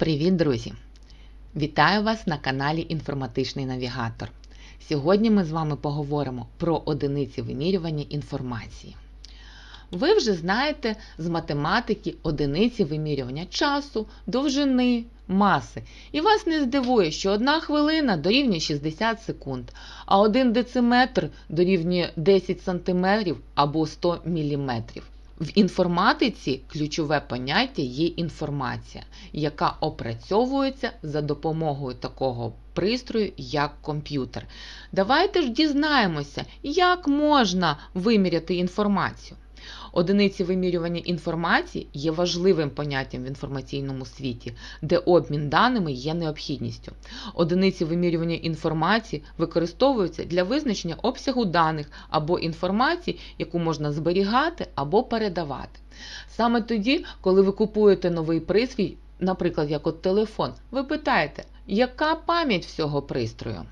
день, друзі! Вітаю вас на каналі Інформатичний Навігатор. Сьогодні ми з вами поговоримо про одиниці вимірювання інформації. Ви вже знаєте з математики одиниці вимірювання часу, довжини, маси. І вас не здивує, що одна хвилина дорівнює 60 секунд, а один дециметр дорівнює 10 см або 100 мм. В інформатиці ключове поняття є інформація, яка опрацьовується за допомогою такого пристрою, як комп'ютер. Давайте ж дізнаємося, як можна виміряти інформацію. Одиниці вимірювання інформації є важливим поняттям в інформаційному світі, де обмін даними є необхідністю. Одиниці вимірювання інформації використовуються для визначення обсягу даних або інформації, яку можна зберігати або передавати. Саме тоді, коли ви купуєте новий пристрій, наприклад, як от телефон, ви питаєте, яка пам'ять всього пристрою?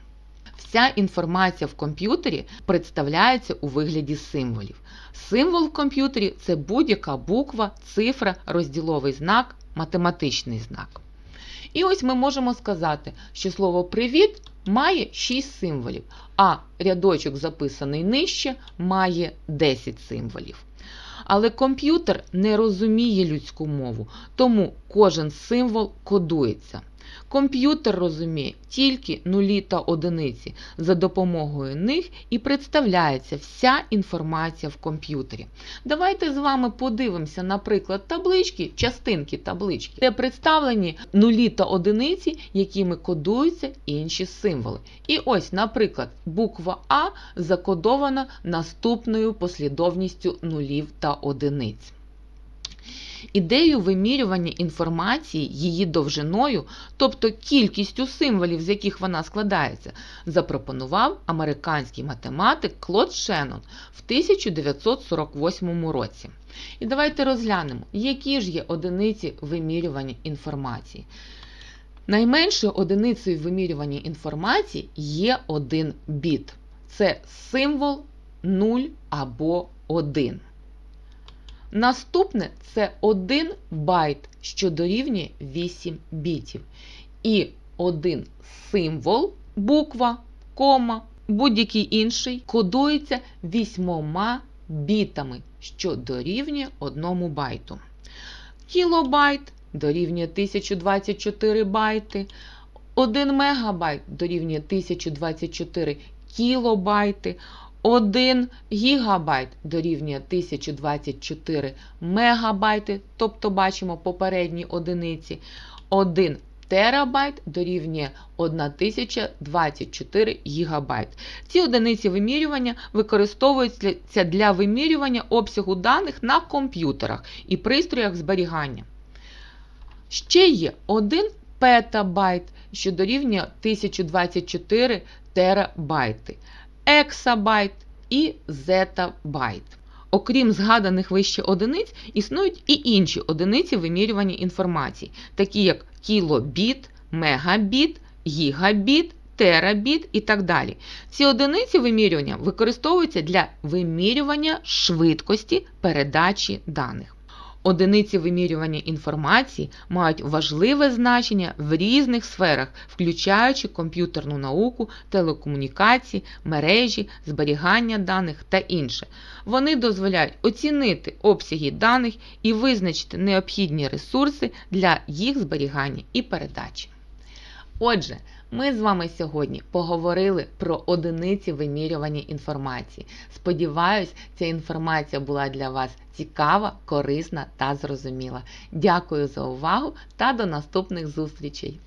Вся інформація в комп'ютері представляється у вигляді символів. Символ в комп'ютері це будь-яка буква, цифра, розділовий знак, математичний знак. І ось ми можемо сказати, що слово привіт має 6 символів, а рядочок, записаний нижче, має 10 символів. Але комп'ютер не розуміє людську мову, тому кожен символ кодується. Комп'ютер розуміє тільки нулі та одиниці. За допомогою них і представляється вся інформація в комп'ютері. Давайте з вами подивимося, наприклад, таблички, частинки таблички, де представлені нулі та одиниці, якими кодуються інші символи. І ось, наприклад, буква А закодована наступною послідовністю нулів та одиниць. Ідею вимірювання інформації її довжиною, тобто кількістю символів, з яких вона складається, запропонував американський математик Клод Шеннон в 1948 році. І давайте розглянемо, які ж є одиниці вимірювання інформації. Найменшою одиницею вимірювання інформації є один біт. Це символ 0 або 1. Наступне це 1 байт, що дорівнює 8 бітів. І один символ, буква, кома, будь-який інший кодується 8 бітами, що дорівнює 1 байту. Кілобайт дорівнює 1024 байти. 1 мегабайт дорівнює 1024 кілобайти. 1 гігабайт дорівнює 1024 мегабайти, тобто бачимо попередні одиниці. 1 терабайт дорівнює 1024 гігабайт. Ці одиниці вимірювання використовуються для вимірювання обсягу даних на комп'ютерах і пристроях зберігання. Ще є 1 петабайт, що дорівнює 1024 терабайти ексабайт і зетабайт. Окрім згаданих вище одиниць, існують і інші одиниці вимірювання інформації, такі як кілобіт, мегабіт, гігабіт, терабіт і так далі. Ці одиниці вимірювання використовуються для вимірювання швидкості передачі даних. Одиниці вимірювання інформації мають важливе значення в різних сферах, включаючи комп'ютерну науку, телекомунікації, мережі, зберігання даних та інше. Вони дозволяють оцінити обсяги даних і визначити необхідні ресурси для їх зберігання і передачі. Отже, ми з вами сьогодні поговорили про одиниці вимірювання інформації. Сподіваюсь, ця інформація була для вас цікава, корисна та зрозуміла. Дякую за увагу та до наступних зустрічей!